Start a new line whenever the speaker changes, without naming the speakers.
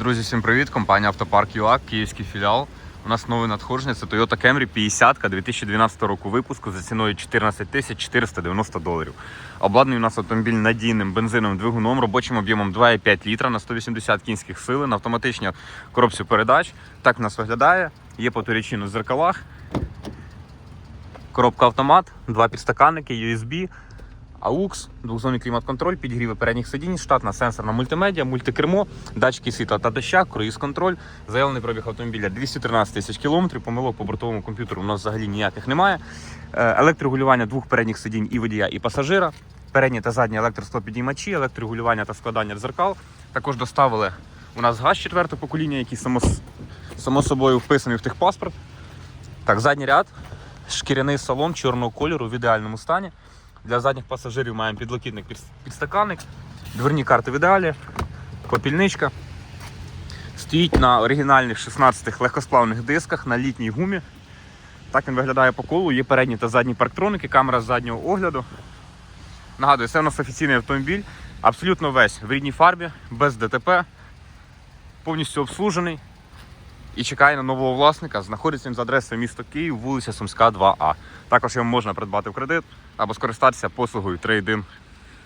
Друзі, всім привіт! Компанія Автопарк ЮА, київський філіал. У нас нове надходження. Це Toyota Camry 50 2012 року випуску за ціною 14 490 доларів. Обладнаний у нас автомобіль надійним бензиновим двигуном, робочим об'ємом 2,5 літра на 180 кінських сили на автоматичній коробці передач. Так в нас виглядає. Є потурічino в зеркалах. Коробка автомат, два підстаканники, USB, AUX, двохзонний клімат-контроль, підігріви передніх сидінь, штатна сенсорна мультимедіа, мультикермо, датчики світла та доща, круїз-контроль, заявлений пробіг автомобіля 213 тисяч кілометрів, помилок по бортовому комп'ютеру у нас взагалі ніяких немає. Е, Електрорегулювання двох передніх сидінь і водія, і пасажира, передні та задні електростопідіймачі, електрорегулювання та складання дзеркал. Також доставили у нас газ четвертого покоління, який само, само собою вписаний в техпаспорт. Так, задній ряд, шкіряний салон чорного кольору в ідеальному стані. Для задніх пасажирів маємо підлокітник, під- підстаканник, дверні карти в ідеалі, попільничка. Стоїть на оригінальних 16 легкосплавних дисках на літній гумі. Так він виглядає по колу. Є передні та задні парктроники, камера заднього огляду. Нагадую, це у нас офіційний автомобіль, абсолютно весь в рідній фарбі, без ДТП, повністю обслужений і чекає на нового власника. Знаходиться він за адресою місто Київ, вулиця Сумська, 2А. Також його можна придбати в кредит або скористатися послугою трейдин